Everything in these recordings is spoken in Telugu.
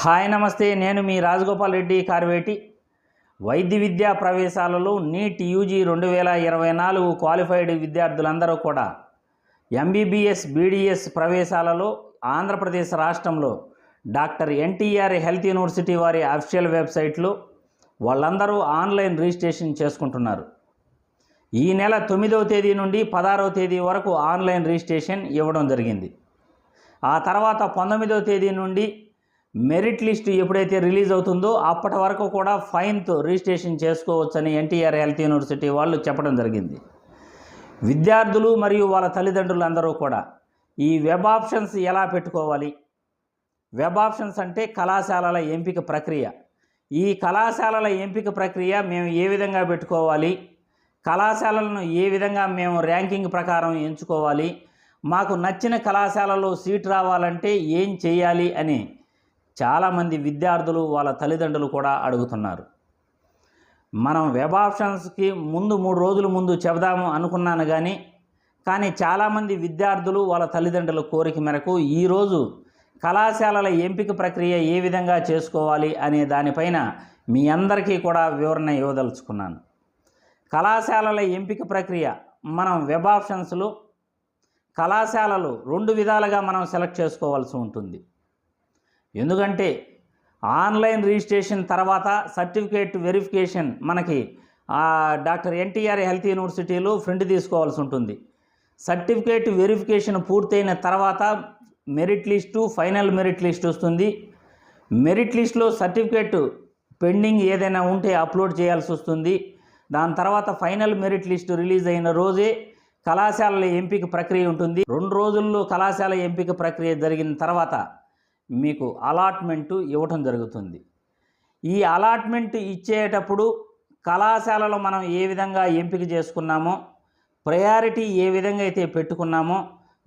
హాయ్ నమస్తే. నేను మీ రాజగోపాల్ రెడ్డి కార్వేటి. వైద్య విద్యా ప్రవేశాలలో నీట్ యూజీ రెండు వేల ఇరవై నాలుగు క్వాలిఫైడ్ విద్యార్థులందరూ కూడా ఎంబీబీఎస్ బీడీఎస్ ప్రవేశాలలో ఆంధ్రప్రదేశ్ రాష్ట్రంలో డాక్టర్ ఎన్టీఆర్ హెల్త్ యూనివర్సిటీ వారి అఫీషియల్ వెబ్సైట్లో వాళ్ళందరూ ఆన్లైన్ రిజిస్ట్రేషన్ చేసుకుంటున్నారు. ఈ నెల తొమ్మిదవ తేదీ నుండి పదహారవ తేదీ వరకు ఆన్లైన్ రిజిస్ట్రేషన్ ఇవ్వడం జరిగింది. ఆ తర్వాత పంతొమ్మిదవ తేదీ నుండి మెరిట్ లిస్ట్ ఎప్పుడైతే రిలీజ్ అవుతుందో అప్పటి వరకు కూడా ఫైన్తో రిజిస్ట్రేషన్ చేసుకోవచ్చని ఎన్టీఆర్ హెల్త్ యూనివర్సిటీ వాళ్ళు చెప్పడం జరిగింది. విద్యార్థులు మరియు వాళ్ళ తల్లిదండ్రులు అందరూ కూడా ఈ వెబ్ ఆప్షన్స్ ఎలా పెట్టుకోవాలి? వెబ్ ఆప్షన్స్ అంటే కళాశాలల ఎంపిక ప్రక్రియ. ఈ కళాశాలల ఎంపిక ప్రక్రియ మేము ఏ విధంగా పెట్టుకోవాలి? కళాశాలలను ఏ విధంగా మేము ర్యాంకింగ్ ప్రకారం ఎంచుకోవాలి? మాకు నచ్చిన కళాశాలలో సీట్ రావాలంటే ఏం చేయాలి అని చాలామంది విద్యార్థులు వాళ్ళ తల్లిదండ్రులు కూడా అడుగుతున్నారు. మనం వెబ్ ఆప్షన్స్కి ముందు మూడు రోజుల ముందు చెబుదాము అనుకున్నాను కానీ కానీ చాలామంది విద్యార్థులు వాళ్ళ తల్లిదండ్రుల కోరిక మేరకు ఈరోజు కళాశాలల ఎంపిక ప్రక్రియ ఏ విధంగా చేసుకోవాలి అనే దానిపైన మీ అందరికీ కూడా వివరణ ఇవ్వదలుచుకున్నాను. కళాశాలల ఎంపిక ప్రక్రియ మనం వెబ్ ఆప్షన్స్లో కళాశాలలు రెండు విధాలుగా మనం సెలెక్ట్ చేసుకోవాల్సి ఉంటుంది. ఎందుకంటే ఆన్లైన్ రిజిస్ట్రేషన్ తర్వాత సర్టిఫికేట్ వెరిఫికేషన్ మనకి డాక్టర్ ఎన్టీఆర్ హెల్త్ యూనివర్సిటీలో ప్రింట్ తీసుకోవాల్సి ఉంటుంది. సర్టిఫికేట్ వెరిఫికేషన్ పూర్తయిన తర్వాత merit list final merit list వస్తుంది. మెరిట్ లిస్ట్లో సర్టిఫికేట్ పెండింగ్ ఏదైనా ఉంటే అప్లోడ్ చేయాల్సి వస్తుంది. దాని తర్వాత ఫైనల్ మెరిట్ లిస్టు రిలీజ్ అయిన రోజే కళాశాలల ఎంపిక ప్రక్రియ ఉంటుంది. రెండు రోజుల్లో కళాశాల ఎంపిక ప్రక్రియ జరిగిన తర్వాత మీకు అలాట్మెంటు ఇవ్వటం జరుగుతుంది. ఈ అలాట్మెంట్ ఇచ్చేటప్పుడు కళాశాలలో మనం ఏ విధంగా ఎంపిక చేసుకున్నామో ప్రయారిటీ ఏ విధంగా అయితే పెట్టుకున్నామో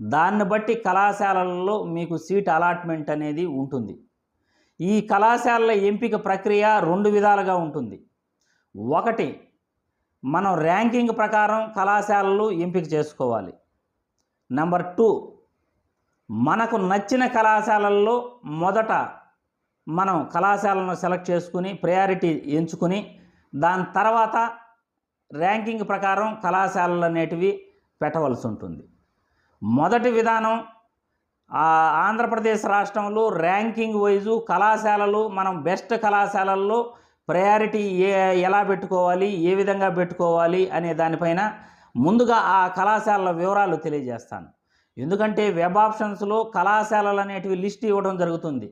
దాన్ని బట్టి కళాశాలల్లో మీకు సీట్ అలాట్మెంట్ అనేది ఉంటుంది. ఈ కళాశాలల ఎంపిక ప్రక్రియ రెండు విధాలుగా ఉంటుంది. ఒకటి మనం ర్యాంకింగ్ ప్రకారం కళాశాలలు ఎంపిక చేసుకోవాలి. నెంబర్ టూ మనకు నచ్చిన కళాశాలల్లో మొదట మనం కళాశాలను సెలెక్ట్ చేసుకుని ప్రయారిటీ ఎంచుకుని దాని తర్వాత ర్యాంకింగ్ ప్రకారం కళాశాలలు అనేటివి పెట్టవలసి ఉంటుంది. మొదటి విధానం ఆంధ్రప్రదేశ్ రాష్ట్రంలో ర్యాంకింగ్ వైజు కళాశాలలు మనం బెస్ట్ కళాశాలల్లో ప్రయారిటీ ఏ ఎలా పెట్టుకోవాలి ఏ విధంగా పెట్టుకోవాలి అనే దానిపైన ముందుగా ఆ కళాశాలల వివరాలు తెలియజేస్తాను. ఎందుకంటే వెబ్ ఆప్షన్స్లో కళాశాలలు అనేటివి లిస్ట్ ఇవ్వడం జరుగుతుంది.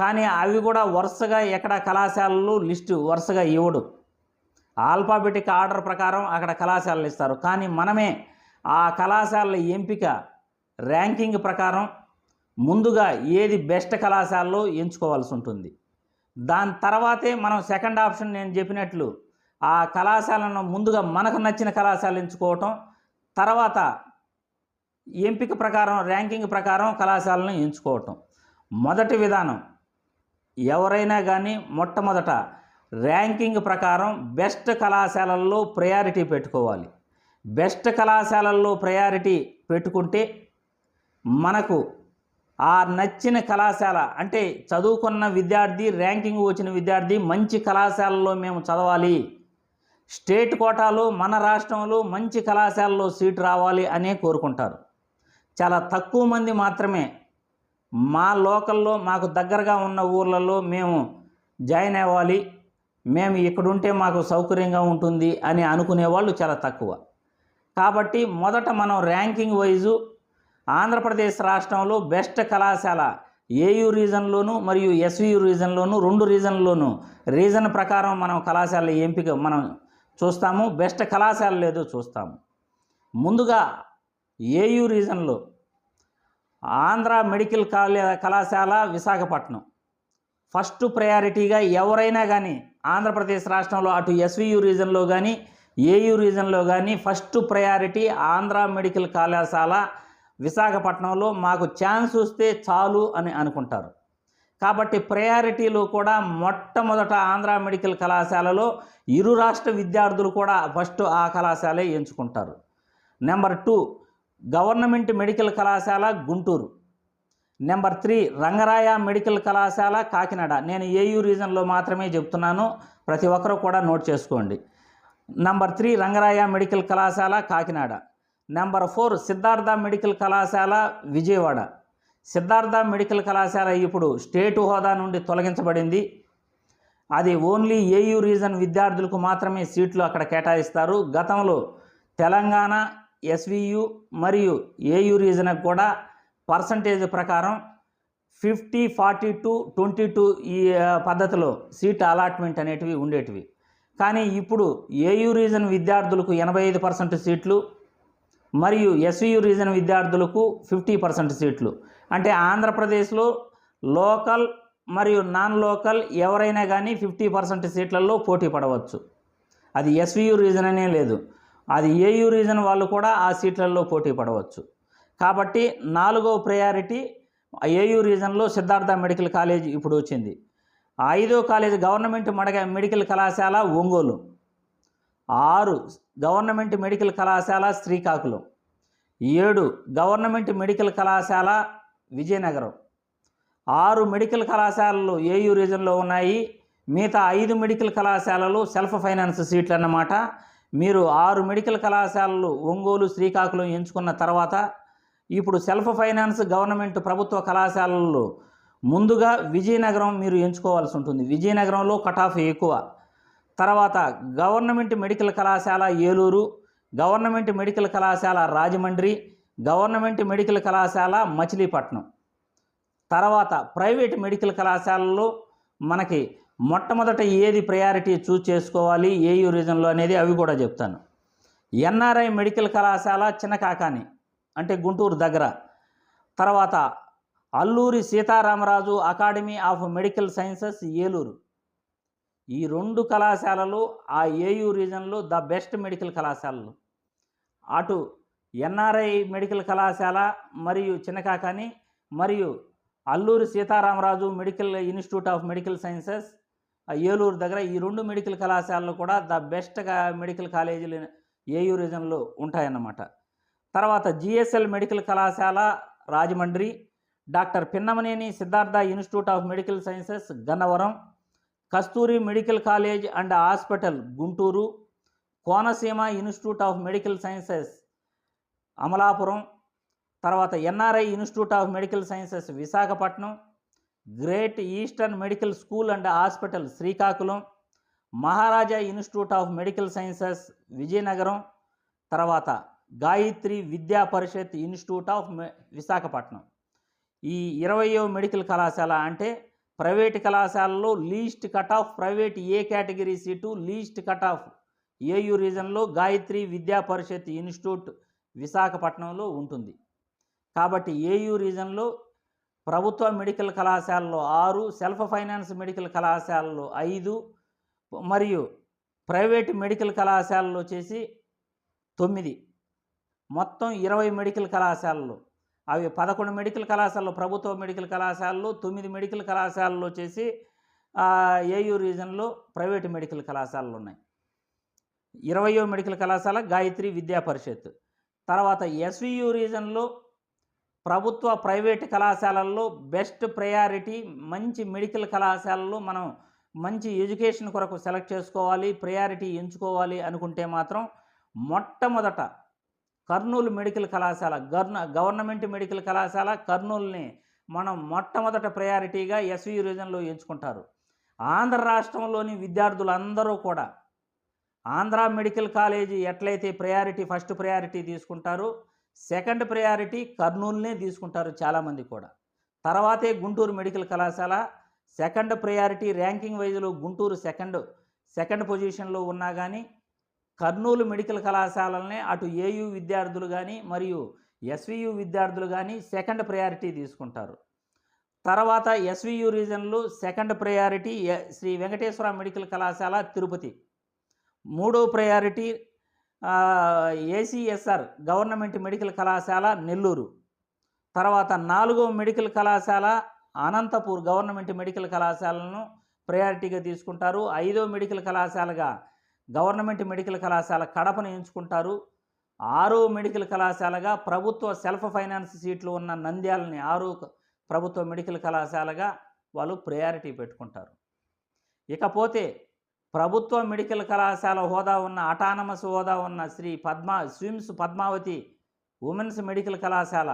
కానీ అవి కూడా వరుసగా ఎక్కడ కళాశాలలు లిస్టు వరుసగా ఇవ్వడు. ఆల్ఫాబెటిక్ ఆర్డర్ ప్రకారం అక్కడ కళాశాలలు ఇస్తారు. కానీ మనమే ఆ కళాశాలల ఎంపిక ర్యాంకింగ్ ప్రకారం ముందుగా ఏది బెస్ట్ కళాశాలలో ఎంచుకోవాల్సి ఉంటుంది. దాని తర్వాతే మనం సెకండ్ ఆప్షన్ నేను చెప్పినట్లు ఆ కళాశాలను ముందుగా మనకు నచ్చిన కళాశాల ఎంచుకోవటం తర్వాత ఎంపిక ప్రకారం ర్యాంకింగ్ ప్రకారం కళాశాలను ఎంచుకోవటం. మొదటి విధానం ఎవరైనా కానీ మొట్టమొదట ర్యాంకింగ్ ప్రకారం బెస్ట్ కళాశాలల్లో ప్రయారిటీ పెట్టుకోవాలి. బెస్ట్ కళాశాలల్లో ప్రయారిటీ పెట్టుకుంటే మనకు ఆ నచ్చిన కళాశాల అంటే చదువుకున్న విద్యార్థి ర్యాంకింగ్ వచ్చిన విద్యార్థి మంచి కళాశాలలో మేము చదవాలి. స్టేట్ కోటాలో మన రాష్ట్రంలో మంచి కళాశాలలో సీటు రావాలి అనే కోరుకుంటారు. చాలా తక్కువ మంది మాత్రమే మా లోకల్లో మాకు దగ్గరగా ఉన్న ఊర్లలో మేము జాయిన్ అవ్వాలి మేము ఇక్కడుంటే మాకు సౌకర్యంగా ఉంటుంది అని అనుకునే వాళ్ళు చాలా తక్కువ. కాబట్టి మొదట మనం ర్యాంకింగ్ వైజు ఆంధ్రప్రదేశ్ రాష్ట్రంలో బెస్ట్ కళాశాల ఏయు రీజన్లోను మరియు ఎస్వియు రీజన్లోను రెండు రీజన్లోను రీజన్ ప్రకారం మనం కళాశాల ఎంపిక మనం చూస్తాము బెస్ట్ కళాశాల లేదో చూస్తాము. ముందుగా ఏయు రీజన్లో ఆంధ్ర మెడికల్ కాలే కళాశాల విశాఖపట్నం. ఫస్ట్ ప్రయారిటీగా ఎవరైనా కానీ ఆంధ్రప్రదేశ్ రాష్ట్రంలో అటు ఎస్వియు రీజన్లో కానీ ఏయు రీజన్లో కానీ ఫస్ట్ ప్రయారిటీ ఆంధ్ర మెడికల్ కళాశాల విశాఖపట్నంలో మాకు ఛాన్స్ వస్తే చాలు అని అనుకుంటారు. కాబట్టి ప్రయారిటీలో కూడా మొట్టమొదట ఆంధ్ర మెడికల్ కళాశాలలో ఇరు రాష్ట్ర విద్యార్థులు కూడా ఫస్ట్ ఆ కళాశాలే ఎంచుకుంటారు. నెంబర్ టూ గవర్నమెంట్ మెడికల్ కళాశాల Guntur. Number three Rangaraya medical కళాశాల కాకినాడ. నేను ఏయూ రీజన్లో మాత్రమే చెప్తున్నాను ప్రతి ఒక్కరూ కూడా నోట్ చేసుకోండి. నంబర్ త్రీ రంగరాయ మెడికల్ కళాశాల Kakinada. Number four Siddhartha medical కళాశాల విజయవాడ. సిద్ధార్థ మెడికల్ కళాశాల ఇప్పుడు స్టేట్ హోదా నుండి తొలగించబడింది. అది ఓన్లీ ఏయూ రీజన్ విద్యార్థులకు మాత్రమే సీట్లు అక్కడ కేటాయిస్తారు. గతంలో తెలంగాణ ఎస్వియు మరియు ఏయూ రీజన్కి కూడా పర్సంటేజ్ ప్రకారం fifty forty two twenty two ఈ పద్ధతిలో సీట్ అలాట్మెంట్ అనేటివి ఉండేటివి. కానీ ఇప్పుడు ఏయూ రీజన్ విద్యార్థులకు ఎనభై ఐదు పర్సెంట్ సీట్లు మరియు ఎస్వియు రీజన్ విద్యార్థులకు ఫిఫ్టీ పర్సెంట్ సీట్లు అంటే ఆంధ్రప్రదేశ్లో లోకల్ మరియు నాన్ లోకల్ ఎవరైనా కానీ ఫిఫ్టీ పర్సెంట్ సీట్లలో పోటీ పడవచ్చు. అది ఎస్వియు రీజన్ అనే లేదు. అది ఏయు రీజన్ వాళ్ళు కూడా ఆ సీట్లలో పోటీ పడవచ్చు. కాబట్టి నాలుగో ప్రయారిటీ ఏయు రీజన్లో సిద్ధార్థ మెడికల్ కాలేజ్ ఇప్పుడు వచ్చింది. ఐదో కాలేజ్ గవర్నమెంట్ మడగ మెడికల్ కళాశాల ఒంగోలు. ఆరు గవర్నమెంట్ మెడికల్ కళాశాల శ్రీకాకుళం. ఏడు గవర్నమెంట్ మెడికల్ కళాశాల విజయనగరం. ఆరు మెడికల్ కళాశాలలు ఏయూ రీజన్లో ఉన్నాయి? మిగతా ఐదు మెడికల్ కళాశాలలు సెల్ఫ్ ఫైనాన్స్ సీట్లు అన్నమాట. మీరు ఆరు మెడికల్ కళాశాలలు ఒంగోలు శ్రీకాకుళం ఎంచుకున్న తర్వాత ఇప్పుడు సెల్ఫ్ ఫైనాన్స్ గవర్నమెంట్ ప్రభుత్వ కళాశాలలు ముందుగా విజయనగరం మీరు ఎంచుకోవాల్సి ఉంటుంది. విజయనగరంలో కట్ ఆఫ్ ఎక్కువ. తర్వాత గవర్నమెంట్ మెడికల్ కళాశాల ఏలూరు గవర్నమెంట్ మెడికల్ కళాశాల రాజమండ్రి గవర్నమెంట్ మెడికల్ కళాశాల మచిలీపట్నం. తర్వాత ప్రైవేట్ మెడికల్ కళాశాలల్లో మనకి మొట్టమొదట ఏది ప్రయారిటీ చూస్ చేసుకోవాలి ఏయూ రీజన్లో అనేది అవి కూడా చెప్తాను. ఎన్ఆర్ఐ మెడికల్ కళాశాల చిన్నకాకాని అంటే గుంటూరు దగ్గర. తర్వాత Alluri Sitaramaraju academy of medical sciences Eluru. ఈ రెండు కళాశాలలు ఆ ఏయూ రీజన్లో ద బెస్ట్ మెడికల్ కళాశాలలు. అటు ఎన్ఆర్ఐ మెడికల్ కళాశాల మరియు చిన్నకాకాని మరియు Alluri Sitaramaraju medical institute of medical sciences Eluru దగ్గర ఈ రెండు మెడికల్ కళాశాలలు కూడా ద బెస్ట్ మెడికల్ కాలేజీలు ఏయూ రీజన్లో ఉంటాయన్నమాట. తర్వాత జిఎస్ఎల్ మెడికల్ కళాశాల Rajahmundry doctor Pinnamaneni Siddhartha institute of medical sciences Gannavaram Kasturi medical college and hospital Guntur Konaseema institute of medical sciences Amalapuram తర్వాత NRI institute of medical sciences Visakhapatnam great eastern medical school and hospital Srikakulam Maharaja institute of medical sciences Vizianagaram తర్వాత గాయత్రి విద్యా పరిషత్ ఇన్స్టిట్యూట్ ఆఫ్ విశాఖపట్నం. ఈ ఇరవయో మెడికల్ కళాశాల అంటే ప్రైవేట్ కళాశాలలో least cut off private A category seat least cut off AU రీజన్లో Gayatri విద్యా పరిషత్ ఇన్స్టిట్యూట్ విశాఖపట్నంలో ఉంటుంది. కాబట్టి ఏయు రీజన్లో ప్రభుత్వ మెడికల్ కళాశాలలో ఆరు సెల్ఫ్ ఫైనాన్స్ మెడికల్ కళాశాలలో ఐదు మరియు ప్రైవేట్ మెడికల్ కళాశాలలో వచ్చేసి తొమ్మిది. మొత్తం ఇరవై మెడికల్ కళాశాలలు. అవి పదకొండు మెడికల్ కళాశాలలు ప్రభుత్వ మెడికల్ కళాశాలలు తొమ్మిది మెడికల్ కళాశాలలో చేసి ఏయూ రీజన్లో ప్రైవేట్ మెడికల్ కళాశాలలు ఉన్నాయి. ఇరవయో మెడికల్ కళాశాల గాయత్రి విద్యా పరిషత్. తర్వాత ఎస్వియు రీజన్లో ప్రభుత్వ ప్రైవేట్ కళాశాలల్లో బెస్ట్ ప్రయారిటీ మంచి మెడికల్ కళాశాలల్లో మనం మంచి ఎడ్యుకేషన్ కొరకు సెలెక్ట్ చేసుకోవాలి ప్రయారిటీ ఎంచుకోవాలి అనుకుంటే మాత్రం మొట్టమొదట కర్నూలు మెడికల్ కళాశాల గర్న గవర్నమెంట్ మెడికల్ కళాశాల కర్నూలుని మనం మొట్టమొదట ప్రయారిటీగా ఎస్వి రీజన్లో ఎంచుకుంటారు. ఆంధ్ర రాష్ట్రంలోని విద్యార్థులందరూ కూడా ఆంధ్ర మెడికల్ కాలేజీ ఎట్లయితే ప్రయారిటీ ఫస్ట్ ప్రయారిటీ తీసుకుంటారో సెకండ్ ప్రయారిటీ కర్నూలునే తీసుకుంటారు చాలామంది కూడా. తర్వాతే గుంటూరు మెడికల్ కళాశాల. సెకండ్ ప్రయారిటీ ర్యాంకింగ్ వైజ్లో గుంటూరు సెకండ్ సెకండ్ పొజిషన్లో ఉన్నా కానీ కర్నూలు మెడికల్ కళాశాలనే అటు ఏయు విద్యార్థులు కానీ మరియు ఎస్వియు విద్యార్థులు కానీ సెకండ్ ప్రయారిటీ తీసుకుంటారు. తర్వాత SVU రీజన్లు second priority Sri Venkateswara medical కళాశాల తిరుపతి. మూడో ప్రయారిటీ ఏసీఎస్ఆర్ గవర్నమెంట్ మెడికల్ కళాశాల నెల్లూరు. తర్వాత నాలుగో మెడికల్ కళాశాల అనంతపూర్ గవర్నమెంట్ మెడికల్ కళాశాలను ప్రయారిటీగా తీసుకుంటారు. ఐదో మెడికల్ కళాశాలగా గవర్నమెంట్ మెడికల్ కళాశాల కడపను ఎంచుకుంటారు. ఆరో మెడికల్ కళాశాలగా ప్రభుత్వ సెల్ఫ్ ఫైనాన్స్ సీట్లు ఉన్న నంద్యాలని ఆరో ప్రభుత్వ మెడికల్ కళాశాలగా వాళ్ళు ప్రయారిటీ పెట్టుకుంటారు. ఇకపోతే ప్రభుత్వ మెడికల్ కళాశాల హోదా ఉన్న అటానమస్ హోదా ఉన్న Sri Padma SVIMS Padmavathi women's medical కళాశాల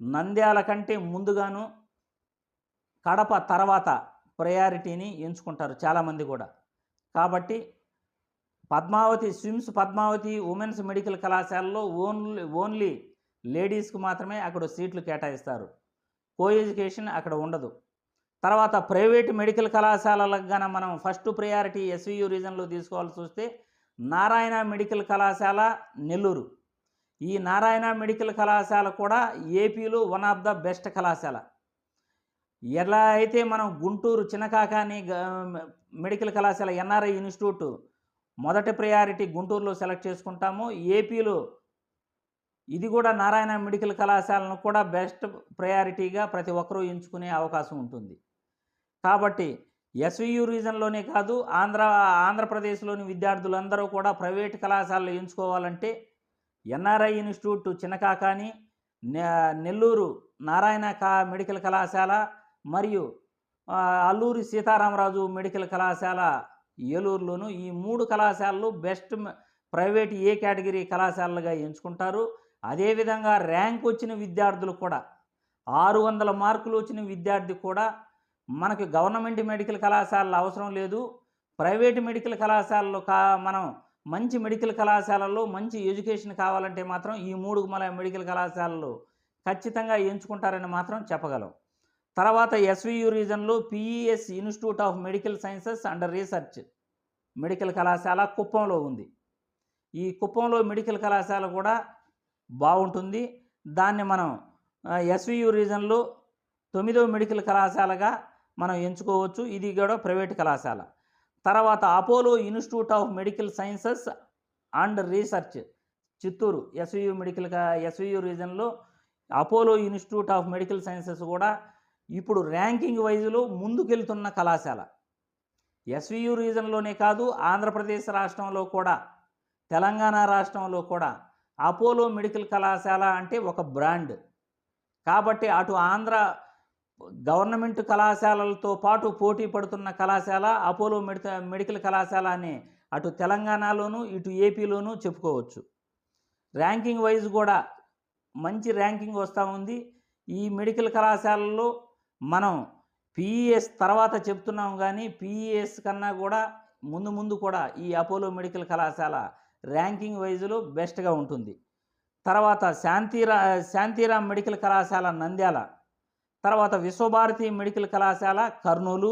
నంద్యాల కంటే ముందుగాను కడప తర్వాత ప్రయారిటీని ఎంచుకుంటారు చాలామంది కూడా. కాబట్టి Padmavathi SVIMS Padmavathi women's medical కళాశాలలో ఓన్లీ ఓన్లీ లేడీస్కి మాత్రమే అక్కడ సీట్లు కేటాయిస్తారు. కో ఎడ్యుకేషన్ అక్కడ ఉండదు. తర్వాత ప్రైవేట్ మెడికల్ కళాశాలలకు గాన మనం ఫస్ట్ ప్రయారిటీ ఎస్వియు రీజన్లో తీసుకోవాల్సి వస్తే నారాయణ మెడికల్ కళాశాల నెల్లూరు. ఈ నారాయణ మెడికల్ కళాశాల కూడా ఏపీలో వన్ ఆఫ్ ద బెస్ట్ కళాశాల. ఎలా అయితే మనం గుంటూరు చిన్నకాకాని మెడికల్ కళాశాల ఎన్ఆర్ఐ ఇన్స్టిట్యూట్ మొదటి ప్రయారిటీ గుంటూరులో సెలెక్ట్ చేసుకుంటాము. ఏపీలో ఇది కూడా నారాయణ మెడికల్ కళాశాలను కూడా బెస్ట్ ప్రయారిటీగా ప్రతి ఒక్కరూ ఎంచుకునే అవకాశం ఉంటుంది. కాబట్టి ఎస్వియు రీజన్లోనే కాదు ఆంధ్ర ఆంధ్రప్రదేశ్లోని విద్యార్థులందరూ కూడా ప్రైవేట్ కళాశాలలు ఎంచుకోవాలంటే ఎన్ఆర్ఐ ఇన్స్టిట్యూట్ చిన్నకాకాని నెల్లూరు నారాయణ కా మెడికల్ కళాశాల మరియు అల్లూరి సీతారామరాజు మెడికల్ కళాశాల ఏలూరులోను ఈ మూడు కళాశాలలు బెస్ట్ ప్రైవేట్ ఏ కేటగిరీ కళాశాలలుగా ఎంచుకుంటారు. అదేవిధంగా ర్యాంక్ వచ్చిన విద్యార్థులు కూడా ఆరు వందల మార్కులు వచ్చిన విద్యార్థి కూడా మనకి గవర్నమెంట్ మెడికల్ కళాశాలలు అవసరం లేదు. ప్రైవేట్ మెడికల్ కళాశాలలో కా మనం మంచి మెడికల్ కళాశాలల్లో మంచి ఎడ్యుకేషన్ కావాలంటే మాత్రం ఈ మూడు మన మెడికల్ కళాశాలలు ఖచ్చితంగా ఎంచుకుంటారని మాత్రం చెప్పగలం. తర్వాత SVU రీజన్లో PES institute of medical sciences and research medical కళాశాల కుప్పంలో ఉంది. ఈ కుప్పంలో మెడికల్ కళాశాల కూడా బాగుంటుంది. దాన్ని మనం ఎస్వియు రీజన్లో తొమ్మిదో మెడికల్ కళాశాలగా మనం ఎంచుకోవచ్చు. ఇది కూడా ప్రైవేట్ కళాశాల. తర్వాత Apollo institute of medical sciences and research Chittoor SVU medical SVU రీజన్లో Apollo institute of medical sciences కూడా ఇప్పుడు ర్యాంకింగ్ వైజ్లో ముందుకెళ్తున్న కళాశాల. ఎస్వియు రీజన్లోనే కాదు ఆంధ్రప్రదేశ్ రాష్ట్రంలో కూడా తెలంగాణ రాష్ట్రంలో కూడా అపోలో మెడికల్ కళాశాల అంటే ఒక బ్రాండ్. కాబట్టి అటు ఆంధ్ర గవర్నమెంట్ కళాశాలలతో పాటు పోటీ పడుతున్న కళాశాల అపోలో మెడికల్ కళాశాల అని అటు తెలంగాణలోను ఇటు ఏపీలోను చెప్పుకోవచ్చు. ర్యాంకింగ్ వైజ్ కూడా మంచి ర్యాంకింగ్ వస్తూ ఉంది. ఈ మెడికల్ కళాశాలలో మనం పిఈఎస్ తర్వాత చెప్తున్నాం కానీ పిఈఎస్ కన్నా కూడా ముందు ముందు కూడా ఈ అపోలో మెడికల్ కళాశాల ర్యాంకింగ్ వైజ్లో బెస్ట్గా ఉంటుంది. తర్వాత శాంతిరా శాంతిరామ్ మెడికల్ కళాశాల నంద్యాల తర్వాత విశ్వభారతి మెడికల్ కళాశాల కర్నూలు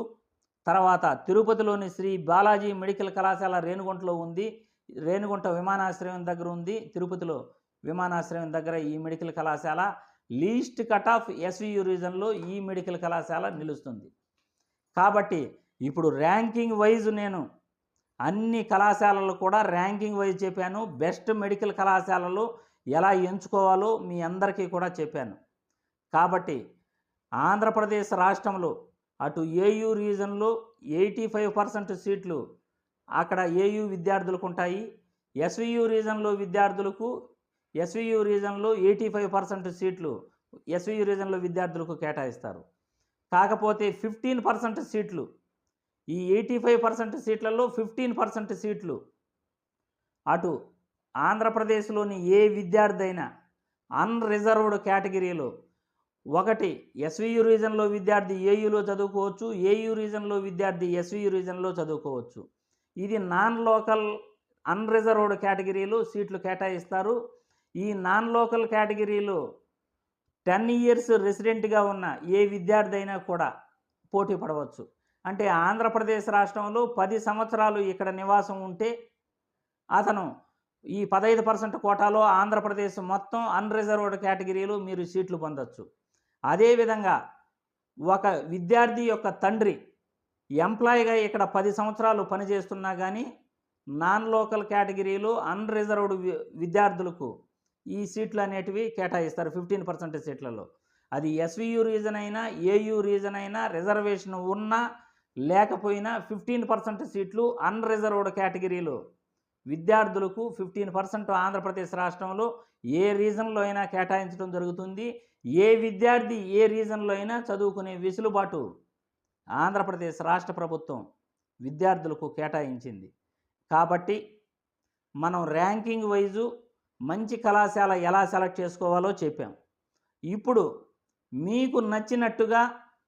తర్వాత తిరుపతిలోని శ్రీ బాలాజీ మెడికల్ కళాశాల రేణుగుంటలో ఉంది. రేణుగుంట విమానాశ్రయం దగ్గర ఉంది. తిరుపతిలో విమానాశ్రయం దగ్గర ఈ మెడికల్ కళాశాల. లీస్ట్ కట్ ఆఫ్ ఎస్వియు రీజన్లో ఈ మెడికల్ కళాశాల నిలుస్తుంది. కాబట్టి ఇప్పుడు ర్యాంకింగ్ వైజ్ నేను అన్ని కళాశాలలు కూడా ర్యాంకింగ్ వైజ్ చెప్పాను. బెస్ట్ మెడికల్ కళాశాలలు ఎలా ఎంచుకోవాలో మీ అందరికీ కూడా చెప్పాను. కాబట్టి ఆంధ్రప్రదేశ్ రాష్ట్రంలో అటు ఏయూ రీజన్లో ఎయిటీ ఫైవ్ పర్సెంట్ సీట్లు అక్కడ ఏయూ విద్యార్థులకు ఉంటాయి. ఎస్వియు రీజన్లో విద్యార్థులకు ఎస్వియు రీజన్లో ఎయిటీ ఫైవ్ పర్సెంట్ సీట్లు ఎస్వియు రీజన్లో విద్యార్థులకు కేటాయిస్తారు. కాకపోతే ఫిఫ్టీన్ పర్సెంట్ సీట్లు ఈ ఎయిటీ ఫైవ్ పర్సెంట్ సీట్లలో ఫిఫ్టీన్ పర్సెంట్ సీట్లు అటు ఆంధ్రప్రదేశ్లోని ఏ విద్యార్థి అయినా అన్రిజర్వ్డ్ కేటగిరీలో ఒకటి ఎస్వియు రీజన్లో విద్యార్థి ఏయులో చదువుకోవచ్చు ఏయు రీజన్లో విద్యార్థి ఎస్వియు రీజన్లో చదువుకోవచ్చు. ఇది నాన్ లోకల్ అన్రిజర్వ్డ్ కేటగిరీలు సీట్లు కేటాయిస్తారు. ఈ నాన్ లోకల్ కేటగిరీలో టెన్ ఇయర్స్ రెసిడెంట్గా ఉన్న ఏ విద్యార్థి అయినా కూడా పోటీ పడవచ్చు. అంటే ఆంధ్రప్రదేశ్ రాష్ట్రంలో పది సంవత్సరాలు ఇక్కడ నివాసం ఉంటే అతను ఈ పదహైదు పర్సెంట్ కోటాలో ఆంధ్రప్రదేశ్ మొత్తం అన్రిజర్వ్డ్ కేటగిరీలు మీరు సీట్లు పొందొచ్చు. అదేవిధంగా ఒక విద్యార్థి యొక్క తండ్రి ఎంప్లాయీగా ఇక్కడ పది సంవత్సరాలు పనిచేస్తున్నా కానీ నాన్ లోకల్ కేటగిరీలు అన్రిజర్వ్డ్ విద్యార్థులకు ఈ సీట్లు అనేటివి కేటాయిస్తారు ఫిఫ్టీన్ పర్సెంట్ సీట్లలో. అది ఎస్వియు రీజన్ అయినా ఏయు రీజన్ అయినా రిజర్వేషన్ ఉన్నా లేకపోయినా ఫిఫ్టీన్ పర్సెంట్ సీట్లు అన్రిజర్వ్డ్ కేటగిరీలు విద్యార్థులకు ఫిఫ్టీన్ పర్సెంట్ ఆంధ్రప్రదేశ్ రాష్ట్రంలో ఏ రీజన్లో అయినా కేటాయించడం జరుగుతుంది. ఏ విద్యార్థి ఏ రీజన్లో అయినా చదువుకునే వెసులుబాటు ఆంధ్రప్రదేశ్ రాష్ట్ర ప్రభుత్వం విద్యార్థులకు కేటాయించింది. కాబట్టి మనం ర్యాంకింగ్ వైజు మంచి కళాశాల ఎలా సెలెక్ట్ చేసుకోవాలో చెప్పాం. ఇప్పుడు మీకు నచ్చినట్టుగా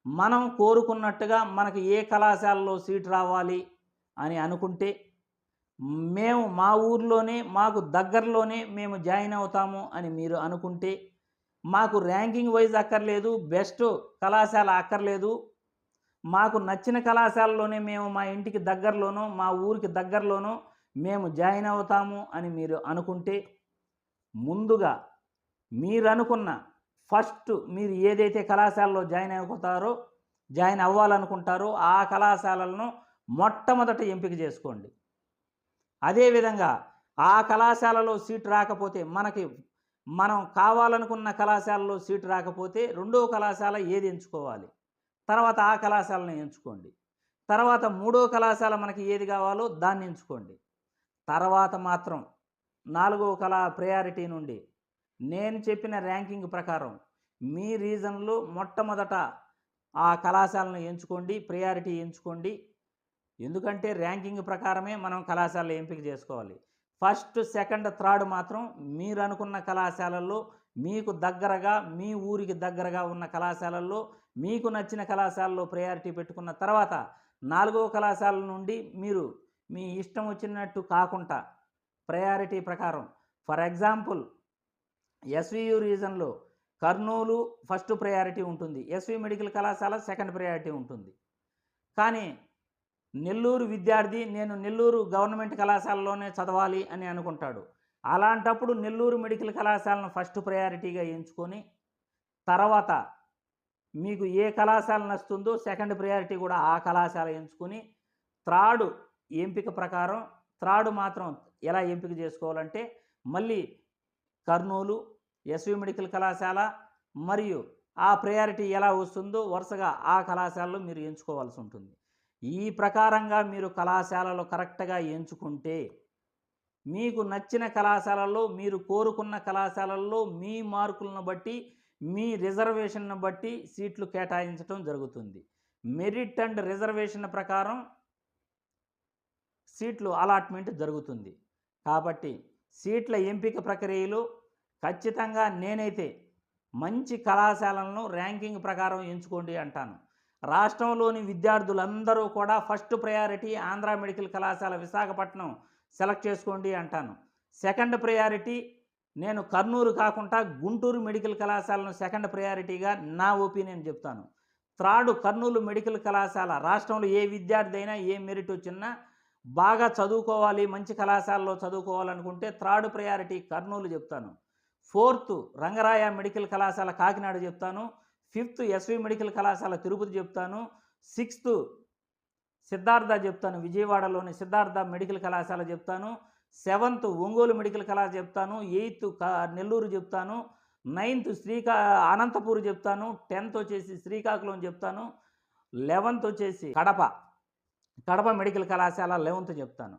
మనం కోరుకున్నట్టుగా మనకి ఏ కళాశాలలో సీట్ రావాలి అని అనుకుంటే మేము మా ఊర్లోనే మాకు దగ్గరలోనే మేము జాయిన్ అవుతాము అని మీరు అనుకుంటే మాకు ర్యాంకింగ్ వైజ్ అక్కర్లేదు బెస్ట్ కళాశాల అక్కర్లేదు. మాకు నచ్చిన కళాశాలలోనే మేము మా ఇంటికి దగ్గరలోనో మా ఊరికి దగ్గరలోనో మేము జాయిన్ అవుతాము అని మీరు అనుకుంటే ముందుగా మీరు అనుకున్న ఫస్ట్ మీరు ఏదైతే కళాశాలలో జాయిన్ అవుతారో జాయిన్ అవ్వాలనుకుంటారో ఆ కళాశాలలను మొట్టమొదట ఎంపిక చేసుకోండి. అదేవిధంగా ఆ కళాశాలలో సీట్ రాకపోతే మనకి మనం కావాలనుకున్న కళాశాలలో సీటు రాకపోతే రెండో కళాశాల ఏది ఎంచుకోవాలి? తర్వాత ఆ కళాశాలను ఎంచుకోండి. తర్వాత మూడో కళాశాల మనకి ఏది కావాలో దాన్ని ఎంచుకోండి. తర్వాత మాత్రం నాలుగో కళా ప్రయారిటీ నుండి నేను చెప్పిన ర్యాంకింగ్ ప్రకారం మీ రీజన్లో మొట్టమొదట ఆ కళాశాలను ఎంచుకోండి ప్రయారిటీ ఎంచుకోండి. ఎందుకంటే ర్యాంకింగ్ ప్రకారమే మనం కళాశాలలో ఎంపిక చేసుకోవాలి. ఫస్ట్ సెకండ్ థర్డ్ మాత్రం మీరు అనుకున్న కళాశాలల్లో మీకు దగ్గరగా మీ ఊరికి దగ్గరగా ఉన్న కళాశాలల్లో మీకు నచ్చిన కళాశాలలో ప్రయారిటీ పెట్టుకున్న తర్వాత నాలుగో కళాశాల నుండి మీరు మీ ఇష్టం వచ్చినట్టు కాకుండా ప్రయారిటీ ప్రకారం ఫర్ ఎగ్జాంపుల్ ఎస్వియు రీజన్లో కర్నూలు ఫస్ట్ ప్రయారిటీ ఉంటుంది. ఎస్వి మెడికల్ కళాశాల సెకండ్ ప్రయారిటీ ఉంటుంది. కానీ నెల్లూరు విద్యార్థి నేను నెల్లూరు గవర్నమెంట్ కళాశాలలోనే చదవాలి అని అనుకుంటాడు. అలాంటప్పుడు నెల్లూరు మెడికల్ కళాశాలను ఫస్ట్ ప్రయారిటీగా ఎంచుకొని తర్వాత మీకు ఏ కళాశాల నచ్చుతుందో సెకండ్ ప్రయారిటీ కూడా ఆ కళాశాల ఎంచుకొని త్రాడు ఎంపిక ప్రకారం త్రాడు మాత్రం ఎలా ఎంపిక చేసుకోవాలంటే మళ్ళీ కర్నూలు ఎస్వి మెడికల్ కళాశాల మరియు ఆ ప్రయారిటీ ఎలా వస్తుందో వరుసగా ఆ కళాశాలలో మీరు ఎంచుకోవాల్సి ఉంటుంది. ఈ ప్రకారంగా మీరు కళాశాలలో కరెక్ట్గా ఎంచుకుంటే మీకు నచ్చిన కళాశాలలో మీరు కోరుకున్న కళాశాలల్లో మీ మార్కులను బట్టి మీ రిజర్వేషన్ను బట్టి సీట్లు కేటాయించడం జరుగుతుంది. మెరిట్ అండ్ రిజర్వేషన్ ప్రకారం సీట్లు అలాట్మెంట్ జరుగుతుంది. కాబట్టి సీట్ల ఎంపిక ప్రక్రియలో ఖచ్చితంగా నేనైతే మంచి కళాశాలలను ర్యాంకింగ్ ప్రకారం ఎంచుకోండి అంటాను. రాష్ట్రంలోని విద్యార్థులందరూ కూడా ఫస్ట్ ప్రయారిటీ ఆంధ్ర మెడికల్ కళాశాల విశాఖపట్నం సెలెక్ట్ చేసుకోండి అంటాను. సెకండ్ ప్రయారిటీ నేను కర్నూలు కాకుండా గుంటూరు మెడికల్ కళాశాలను సెకండ్ ప్రయారిటీగా నా ఒపీనియన్ చెప్తాను. త్రాడు కర్నూలు మెడికల్ కళాశాల రాష్ట్రంలో ఏ విద్యార్థి అయినా ఏ మెరిట్ వచ్చినా బాగా చదువుకోవాలి మంచి కళాశాలలో చదువుకోవాలనుకుంటే త్రాడు ప్రయారిటీ కర్నూలు చెప్తాను. ఫోర్త్ రంగరాయ మెడికల్ కళాశాల కాకినాడ చెప్తాను. ఫిఫ్త్ ఎస్వి మెడికల్ కళాశాల తిరుపతి చెప్తాను. సిక్స్త్ సిద్ధార్థ చెప్తాను విజయవాడలోని సిద్ధార్థ మెడికల్ కళాశాల చెప్తాను. సెవెంత్ ఒంగోలు మెడికల్ కళాశాల చెప్తాను. ఎయిత్ నెల్లూరు చెప్తాను. నైన్త్ శ్రీకా అనంతపూర్ చెప్తాను. టెన్త్ వచ్చేసి శ్రీకాకుళం చెప్తాను. లెవెన్త్ వచ్చేసి కడప. కడప మెడికల్ కళాశాల లెవెన్త్ చెప్తాను.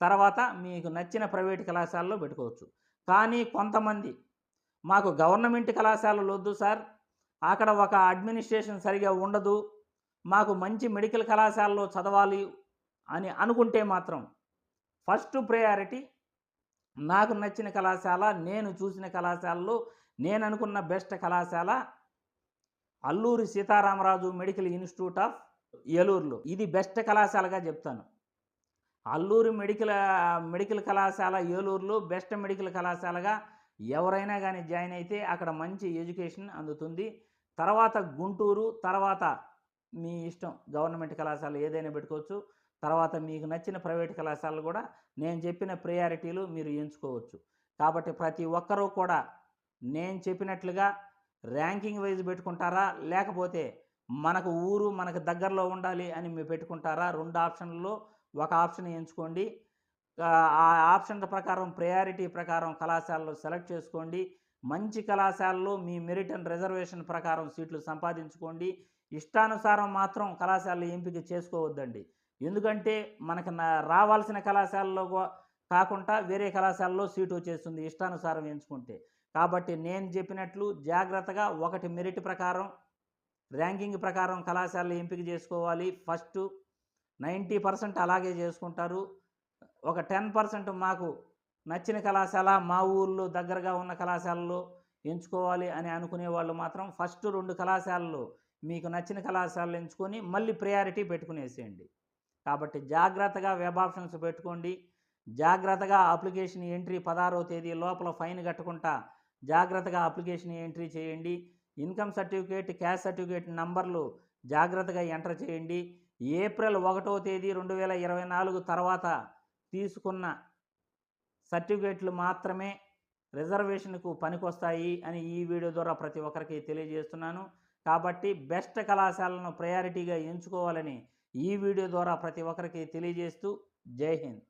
తర్వాత మీకు నచ్చిన ప్రైవేట్ కళాశాలలో పెట్టుకోవచ్చు. కానీ కొంతమంది మాకు గవర్నమెంట్ కళాశాలలు వద్దు సార్. అక్కడ ఒక అడ్మినిస్ట్రేషన్ సరిగా ఉండదు. మాకు మంచి మెడికల్ కళాశాలలో చదవాలి అని అనుకుంటే మాత్రం ఫస్ట్ ప్రయారిటీ నాకు నచ్చిన కళాశాల నేను చూసిన కళాశాలలో నేను అనుకున్న బెస్ట్ కళాశాల Alluri Sitaramaraju medical institute of ఏలూరులో. ఇది బెస్ట్ కళాశాలగా చెప్తాను. అల్లూరి మెడికల్ మెడికల్ కళాశాల ఏలూరులో బెస్ట్ మెడికల్ కళాశాలగా ఎవరైనా కానీ జాయిన్ అయితే అక్కడ మంచి ఎడ్యుకేషన్ అందుతుంది. తర్వాత గుంటూరు తర్వాత మీ ఇష్టం గవర్నమెంట్ కళాశాల ఏదైనా పెట్టుకోవచ్చు. తర్వాత మీకు నచ్చిన ప్రైవేట్ కళాశాలలు కూడా నేను చెప్పిన ప్రయారిటీలు మీరు ఎంచుకోవచ్చు. కాబట్టి ప్రతి ఒక్కరూ కూడా నేను చెప్పినట్లుగా ర్యాంకింగ్ వైజ్ పెట్టుకుంటారా? లేకపోతే మనకు ఊరు మనకు దగ్గరలో ఉండాలి అని మీరు పెట్టుకుంటారా? రెండు ఆప్షన్లలో ఒక ఆప్షన్ ఎంచుకోండి. ఆ ఆ ఆప్షన్ ప్రకారం ప్రయారిటీ ప్రకారం కళాశాలలో సెలెక్ట్ చేసుకోండి. మంచి కళాశాలలో మీ మెరిట్ అండ్ రిజర్వేషన్ ప్రకారం సీట్లు సంపాదించుకోండి. ఇష్టానుసారం మాత్రం కళాశాలలో ఎంపిక చేసుకోవద్దండి. ఎందుకంటే మనకు నా- రావాల్సిన కళాశాలలో కాకుండా వేరే కళాశాలలో సీటు వచ్చేస్తుంది ఇష్టానుసారం ఎంచుకుంటే. కాబట్టి నేను చెప్పినట్లు జాగ్రత్తగా ఒకటి మెరిట్ ప్రకారం ర్యాంకింగ్ ప్రకారం కళాశాలలు ఎంపిక చేసుకోవాలి. ఫస్ట్ నైంటీ పర్సెంట్ అలాగే చేసుకుంటారు. ఒక టెన్ పర్సెంట్ మాకు నచ్చిన కళాశాల మా ఊళ్ళో దగ్గరగా ఉన్న కళాశాలలో ఎంచుకోవాలి అని అనుకునే వాళ్ళు మాత్రం ఫస్ట్ రెండు కళాశాలలు మీకు నచ్చిన కళాశాలలు ఎంచుకొని మళ్ళీ ప్రయారిటీ పెట్టుకునేసేయండి. కాబట్టి జాగ్రత్తగా వెబ్ ఆప్షన్స్ పెట్టుకోండి. జాగ్రత్తగా అప్లికేషన్ ఎంట్రీ పదహారవ తేదీ లోపల ఫైన్ కట్టకుండా జాగ్రత్తగా అప్లికేషన్ ఎంట్రీ చేయండి. ఇన్కమ్ సర్టిఫికేట్ క్యాష్ సర్టిఫికేట్ నంబర్లు జాగ్రత్తగా ఎంటర్ చేయండి. ఏప్రిల్ ఒకటో తేదీ రెండు వేల ఇరవై నాలుగు తర్వాత తీసుకున్న సర్టిఫికేట్లు మాత్రమే రిజర్వేషన్కు పనికొస్తాయి అని ఈ వీడియో ద్వారా ప్రతి ఒక్కరికి తెలియజేస్తున్నాను. కాబట్టి బెస్ట్ కళాశాలను ప్రయారిటీగా ఎంచుకోవాలని ఈ వీడియో ద్వారా ప్రతి ఒక్కరికి తెలియజేస్తూ జై హింద్.